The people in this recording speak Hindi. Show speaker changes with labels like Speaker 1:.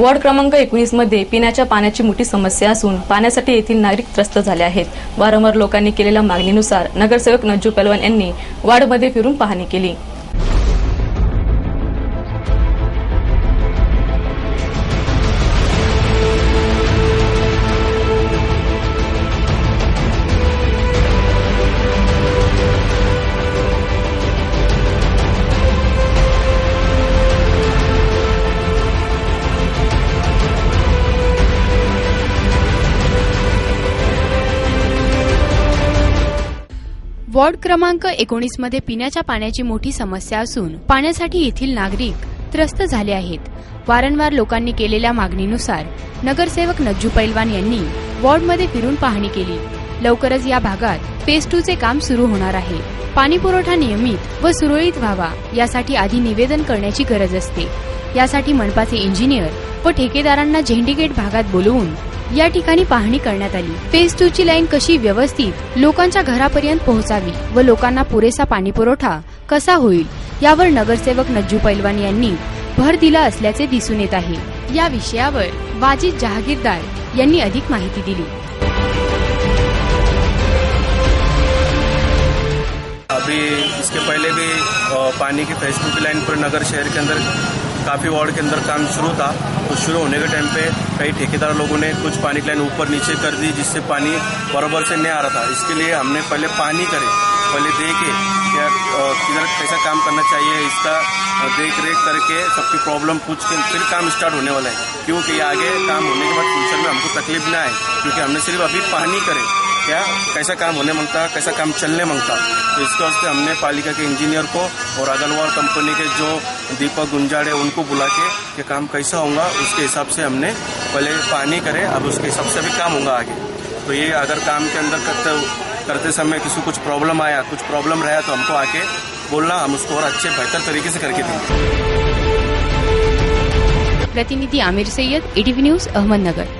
Speaker 1: वॉर्ड क्रमांक एकोणीसमध्ये पिण्याच्या पाण्याची मोठी समस्या असून पाण्यासाठी येथील नागरिक त्रस्त झाले आहेत. वारंवार लोकांनी केलेल्या मागणीनुसार नगरसेवक नज्जू पलवान यांनी वॉर्डमध्ये फिरून पाहणी केली.
Speaker 2: वॉर्ड क्रमांक एकोणीसमध्ये पिण्याच्या पाण्याची मोठी समस्या असून पाण्यासाठी येथील नागरिक त्रस्त झाले आहेत. वारंवार लोकांनी केलेल्या मागणीनुसार नगरसेवक नज्जू पैलवान यांनी वॉर्डमध्ये फिरून पाहणी केली. लवकरच या भागात फेज टू चे काम सुरू होणार आहे. पाणी पुरवठा नियमित व सुरळीत व्हावा यासाठी आधी निवेदन करण्याची गरज असते. यासाठी मनपाचे इंजिनियर व ठेकेदारांना झेंडीगेट भागात बोलवून या ठिकाणी पाहणी करण्यात आली. फेज टू ची लाईन कशी व्यवस्थित लोकांच्या घरापर्यंत पोहोचावी व लोकांना पुरेसा पाणी पुरवठा कसा होईल यावर नगरसेवक नज्जू पैलवान यांनी भर दिला असल्याचे दिसून येत आहे. या विषयावर वाजिद जहागीरदार यांनी अधिक माहिती दिली.
Speaker 3: पानी की फ़ेज़ टू की लाइन पर नगर शहर के अंदर काफ़ी वार्ड के अंदर काम शुरू था। तो शुरू होने के टाइम पे कई ठेकेदार लोगों ने कुछ पानी की लाइन ऊपर नीचे कर दी, जिससे पानी बराबर से नहीं आ रहा था। इसके लिए हमने पहले पानी करे, पहले देखे क्या किधर कैसा काम करना चाहिए, इसका देख रेख करके सबकी प्रॉब्लम पूछ के फिर काम स्टार्ट होने वाला है। क्योंकि आगे काम होने के बाद फ्यूचर में हमको तकलीफ़ ना आए, क्योंकि हमने सिर्फ़ अभी पानी करे, क्या? कैसा काम होने माँगता, कैसा काम चलने माँगता। तो इसके वास्ते हमने पालिका के इंजीनियर को और अगरवाल कंपनी के जो दीपक गुंजाड़े उनको बुला के कि काम कैसा होगा, उसके हिसाब से हमने पहले पानी करे, अब उसके हिसाब से भी काम होगा आगे। तो ये अगर काम के अंदर करते करते समय किसी कुछ प्रॉब्लम आया, कुछ प्रॉब्लम रहा तो हमको आके बोलना, हम उसको और अच्छे, बेहतर तरीके से करके देंगे।
Speaker 2: प्रतिनिधि आमिर सय्यद एटीव्ही न्यूज़ अहमदनगर।